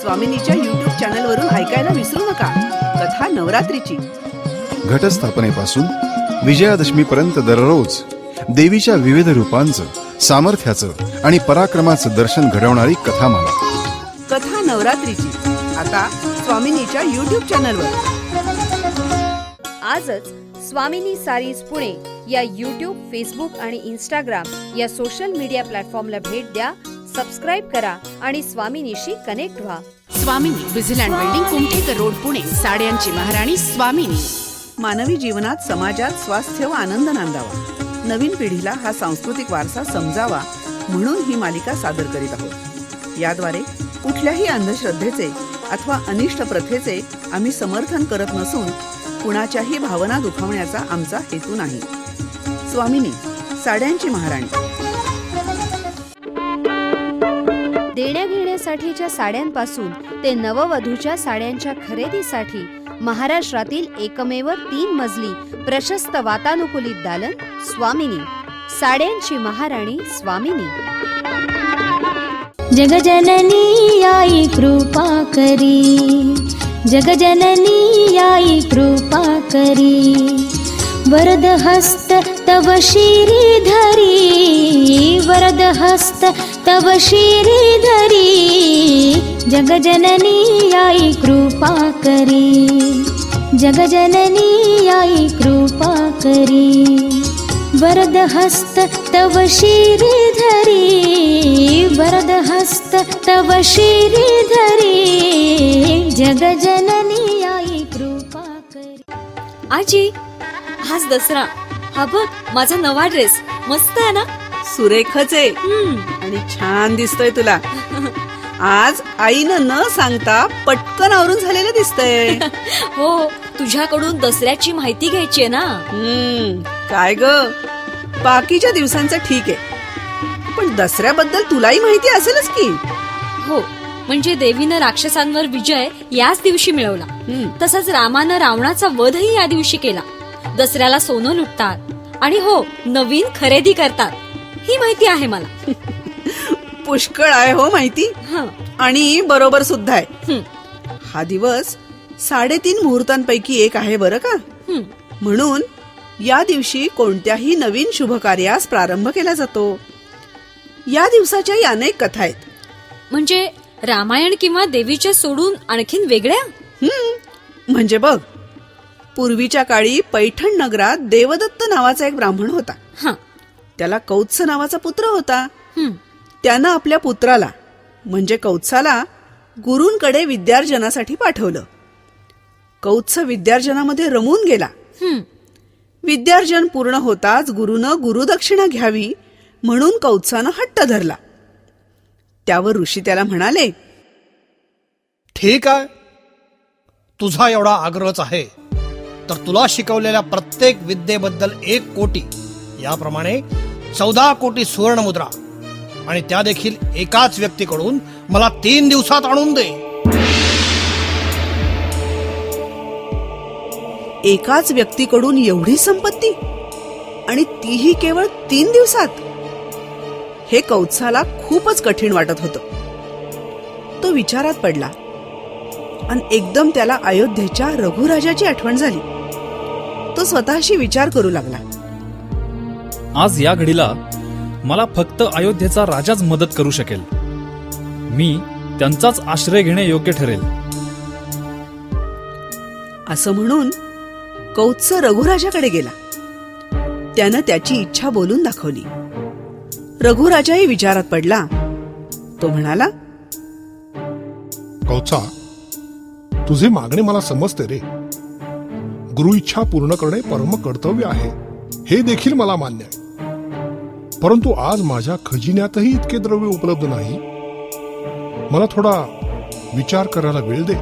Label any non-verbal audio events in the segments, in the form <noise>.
स्वामिनीच्या YouTube चॅनलवरून ऐकायला विसरू नका. कथा नवरात्रीची. घटस्थापनेपासून विजयादशमीपर्यंत दररोज देवीच्या विविध रूपांचं सामर्थ्याचं आणि पराक्रमाचं दर्शन घडवणारी कथामाला. कथा नवरात्रीची. आता स्वामिनीच्या युट्यूब चॅनलवर आजच स्वामिनी सारीज पुणे या यूट्यूब फेसबुक आणि इंस्टाग्राम या सोशल मीडिया प्लॅटफॉर्मला भेट द्या. सबस्क्राईब करा आणि स्वामिनीशी कनेक्ट व्हा. स्वामिनी विझिलँड बिल्डिंग कुमठेकर रोड पुणे. साड्यांची महाराणी स्वामिनी. मानवी जीवनात समाजात स्वास्थ्य व आनंद नांदावा. नवीन पिढीला हा सांस्कृतिक वारसा समजावा म्हणून ही मालिका सादर करीत आहोत. याद्वारे कुठल्याही अंधश्रद्धेचे अथवा अनिष्ट प्रथेचे आम्ही समर्थन करत नसून कुणाच्याही भावना दुखावण्याचा आमचा हेतू नाही. स्वामिनी साड्यांची महाराणी. लग्नासाठीच्या साड्यांपासून ते नववधूच्या साड्यांच्या खरेदीसाठी महाराष्ट्रातील एकमेव तीन मजली प्रशस्त वातानुकूलित दालन स्वामिनी. साड्यांची महाराणी स्वामिनी. जगजननी आई कृपा करी. जगजननी आई कृपा करी. वरद हस्त तव शिरी धरी. वरद हस्त तव शिरी धरी जगजननी आई कृपा करी। जगजननी आई कृपा करी। वरद हस्त तव धरी वरद हस्त तव शिरी धरी। जगजननी आई कृपा करी। आजी हाच दसरा. हा बघ माझा नवा ड्रेस मस्त आहे ना? सुरेखच आहे. आणि छान दिसतोय तुला. आज आईनं न सांगता पटकन आवरून झालेलं दिसतंय. हो तुझ्याकडून दसऱ्याची माहिती घ्यायची आहे ना? हम्म, काय ग? बाकीच्या दिवसांचं ठीक आहे. पण दसऱ्याबद्दल तुलाही माहिती असेलच की. हो म्हणजे देवीनं राक्षसांवर विजय याच दिवशी मिळवला. तसंच रामानं रावणाचा वधही या दिवशी केला. दसऱ्याला सोनं लुटतात. आणि हो नवीन खरेदी करतात. ही माहिती आहे मला. <laughs> पुष्कळ आहे हो माहिती? हं, आणि बरोबर सुद्धा आहे. हं, हा दिवस साडेतीन मुहूर्तांपैकी एक आहे बरं का? हं. म्हणून या दिवशी कोणत्याही नवीन शुभ कार्यास प्रारंभ केला जातो. या दिवसाच्याही अनेक कथा आहेत. म्हणजे रामायण किंवा देवीच्या सोडून आणखीन वेगळ्या? हम्म, म्हणजे बघ पूर्वीच्या काळी पैठण नगरात देवदत्त नावाचा एक ब्राह्मण होता. हा. त्याला कौत्स नावाचा पुत्र होता. हं, त्यानं आपल्या पुत्राला म्हणजे कौत्साला गुरूंकडे विद्यार्जनासाठी पाठवलं. कौत्स विद्यार्जनामध्ये रमून गेला. हं. विद्यार्जन पूर्ण होताच गुरुनं गुरुदक्षिणा घ्यावी म्हणून कौत्सानं हट्ट धरला. त्यावर ऋषी त्याला म्हणाले ठीक आहे. तुझा एवढा आग्रहच आहे. तर तुला शिकवलेल्या प्रत्येक विद्येबद्दल एक कोटी याप्रमाणे चौदा कोटी सुवर्ण मुद्रा आणि त्या देखील एकाच व्यक्तीकडून मला तीन दिवसात आणून दे. एकाच व्यक्तीकडून एवढी संपत्ती? आणि तीही केवळ तीन दिवसात? हे कौत्साला खूपच कठीण वाटत होतं. तो विचारात पडला. आणि एकदम त्याला अयोध्येच्या रघुराजाची आठवण झाली. तो स्वतःशी विचार करू लागला. आज या घडीला मला फक्त अयोध्येचा राजाच मदत करू शकेल. मी त्यांचाच आश्रय घेणे योग्य ठरेल. असं म्हणून कौत्स रघुराजाकडे गेला. त्यानं त्याची इच्छा बोलून दाखवली. रघुराजाही विचारात पडला. तो म्हणाला कौचा तुझे मागणे मला समजते रे. गुरु इच्छा पूर्ण करणे परम कर्तव्य आहे. हे देखील मला मान्य आहे. परंतु आज माझ्या खजिन्यातही इतके द्रव्य उपलब्ध नाही. मला थोडा विचार करायला वेळ दे.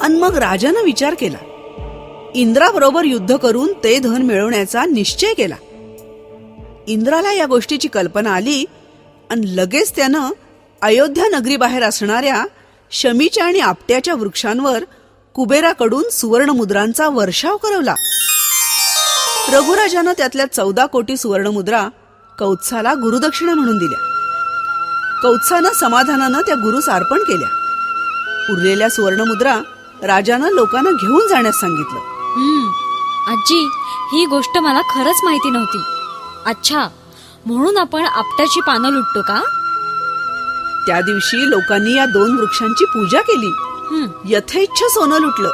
आणि मग राजानं विचार केला. इंद्राबरोबर युद्ध करून ते धन मिळवण्याचा निश्चय केला. इंद्राला या गोष्टीची कल्पना आली आणि लगेच त्यानं अयोध्या नगरीबाहेर असणाऱ्या शमीच्या आणि आपट्याच्या वृक्षांवर कुबेराकडून सुवर्णमुद्रांचा वर्षाव करवला. रघुराजानं त्यातल्या चौदा कोटी सुवर्णमुद्रा कौत्साला गुरुदक्षिणा म्हणून दिल्या. कौत्सानं समाधानानं त्या गुरुस अर्पण केल्या. उरलेल्या सुवर्णमुद्रा राजानं लोकांना घेऊन जाण्यास सांगितलं. हम्म आजी ही गोष्ट मला खरंच माहिती नव्हती. अच्छा म्हणून आपण आपट्याची पानं लुटतो का? त्या दिवशी लोकांनी या दोन वृक्षांची पूजा केली. हम्म. यथेच्छ सोनं लुटलं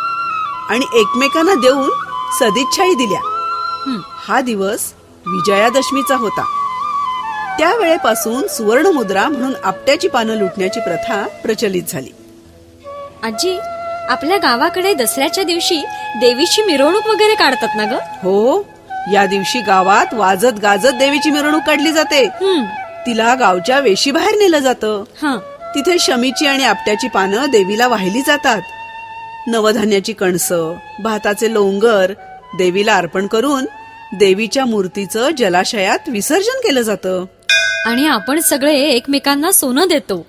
आणि एकमेकांना देऊन सदिच्छाही दिल्या. हं. दिवस विजयादशमीचा होता. त्यावेळेपासून सुवर्णमुद्रा म्हणून आपट्याची पानं लुटण्याची प्रथा प्रचलित झाली. आजी आपल्या गावाकडे दसऱ्याच्या दिवशी देवीची मिरवणूक वगैरे काढतात ना ग? हो या दिवशी गावात वाजत गाजत देवीची मिरवणूक काढली जाते. तिला गावच्या वेशीबाहेर नेलं जातं. हा. तिथे शमीची आणि आपट्याची पानं देवीला वाहिली जातात. नवधान्याची कणसं भाताचे लोंगर देवीला अर्पण करून देवीच्या मूर्तीचं जलाशयात विसर्जन केलं जातं. आणि आपण सगळे एकमेकांना सोनं देतो.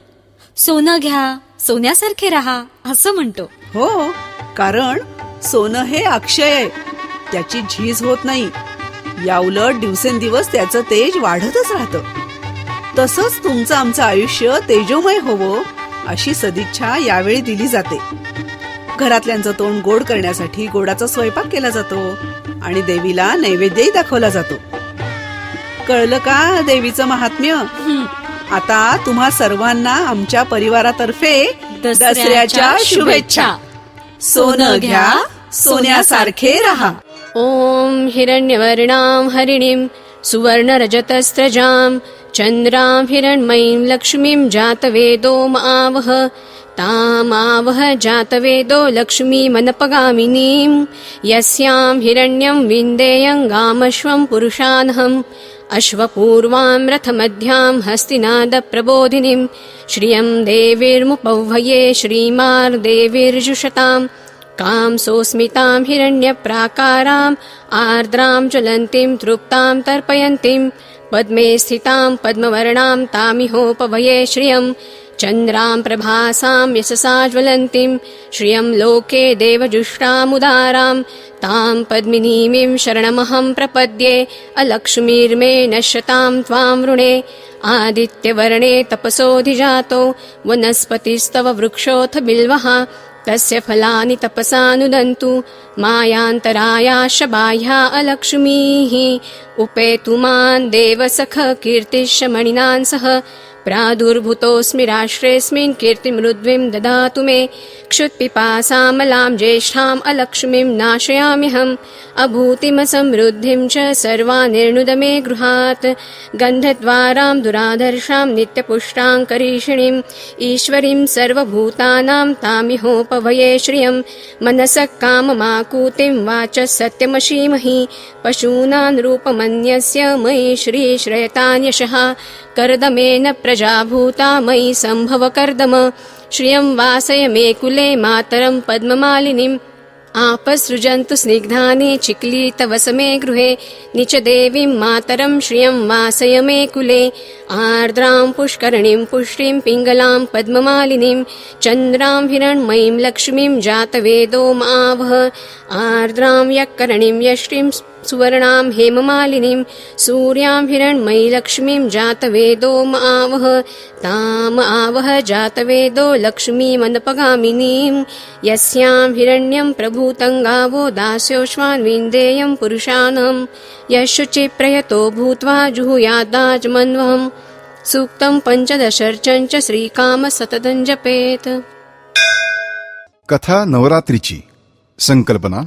सोनं घ्या सोन्यासारखे राहा असं म्हणतो. हो कारण सोनं हे अक्षय आहे त्याची झीज होत नाही. या उलट दिवसेंदिवस त्याचं तेज वाढतच राहतं. तसंच तुमचं आमचं आयुष्य तेजोमय होवं अशी सदिच्छा यावेळी दिली जाते. घरातल्यांचं तोंड गोड करण्यासाठी गोडाचा स्वयंपाक केला जातो आणि देवीला नैवेद्यही दाखवला जातो. कळलं का देवीचं महात्म्य? आता तुम्हा सर्वांना आमच्या परिवारातर्फे दसऱ्याच्या शुभेच्छा. सोनं घ्या सोन्यासारखे राहा. ॐ हिरण्यवर्णां हरिणीं सुवर्णरजतस्रजां चन्द्रां हिरण्मयीं लक्ष्मीं जातवेदो मावह तामावह जातवेदो लक्ष्मीमनपगामिनीं यस्यां हिरण्यं विन्देयं गामश्वं पुरुषानहम्। अश्वपूर्वां रथमध्यां हस्तिनादप्रबोधिनीं। श्रियं देवीर्मुपह्वये श्रीमार्देवीर्जुषताम्। कां सोऽस्मितां हिरण्यप्राकाराम्। आर्द्रां ज्वलन्तीं तृप्तां तर्पयन्तीं पद्मे स्थितां पद्मवर्णां तामिहोपभये श्रियं चन्द्रां प्रभासां यशसा ज्वलन्तीं श्रियं लोके देवजुष्टामुदारां तां पद्मिनीमीं शरणमहं प्रपद्ये अलक्ष्मीर्मे नश्यतां त्वां वृणे आदित्यवर्णे तपसोऽधिजातो वनस्पतिस्तव वृक्षोऽथ बिल्वः तस्य फलानि तपसानुदन्तु। मायान्तरायाश बाह्या अलक्ष्मीः। उपेतु कीर्तिश्च मणिनान् सह प्रादुर्भूतोऽस्मि राष्ट्रेऽस्मिन् कीर्तिमृद्विं ददातु मे। क्षुत्पिपासामलां ज्येष्ठाम् अलक्ष्मीं नाशयाम्यहम्। अभूतिमसमृद्धिं च सर्वानिर्णुद मे गृहात्। गन्धद्वारां दुराधर्षां नित्यपुष्टां करीषिणीम् ईश्वरीं सर्वभूतानां तामिहोपभये श्रियं मनसः काममाकूतिं वाच सत्यमशीमहि। पशूनां रूपमन्यस्य मयि श्रीश्रयतान्यशः कर्दमेन प्रजाभूता मयि सम्भव कर्दम श्रियं वासय मे कुले मातरं पद्ममालिनीम्। आपसृजन्तु स्निग्धानि चिक्ली तव समे गृहे निचदेवीं मातरं श्रियं वासय मे कुले। आर्द्रां पुष्करणीं पुष्टिं पिङ्गलां पद्ममालिनीं चन्द्रां हिरण्मयीं लक्ष्मीं जातवेदो मावह आर्द्रां यक्करणीं यष्टिं सुवर्णां हेममालिनीं सूर्यां हिरण्मयी लक्ष्मीं जातवेदो मावह ताम आवह जातवेदो लक्ष्मीमनपगामिनीं यस्यां हिरण्यं प्रभूतं गावो दास्योष्मान् विन्देयं पुरुषाणं यशुचिप्रयतो भूत्वा जुहुयादाजमन्वहम् सूक्तं पञ्चदशर्चं च श्रीकाम सततं जपेत कथा नवरात्रीची संकल्पना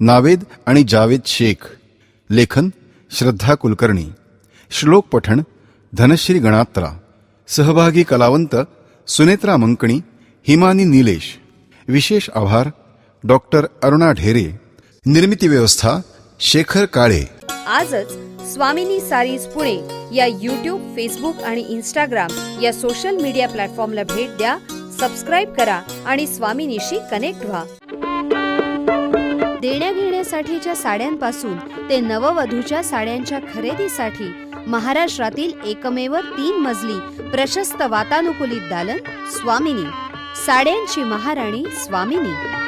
नावेद आणि जावेद शेख लेखन श्रद्धा कुलकर्णी श्लोक पठण धनश्री गणात्रा सहभागी कलावंत सुनेत्रा मंकणी हिमानी निलेश विशेष आभार डॉक्टर अरुणा ढेरे निर्मिती व्यवस्था शेखर काळे. आजच स्वामिनी सारीज पुणे या यूट्यूब फेसबुक आणि इंस्टाग्राम या सोशल मीडिया प्लॅटफॉर्मला भेट द्या सबस्क्राईब करा आणि स्वामिनीशी कनेक्ट व्हा. देण्याघेण्यासाठीच्या साड्यांपासून ते नववधूच्या साड्यांच्या खरेदीसाठी महाराष्ट्रातील एकमेव तीन मजली प्रशस्त वातानुकूलित दालन स्वामिनी. साड्यांची महाराणी स्वामिनी.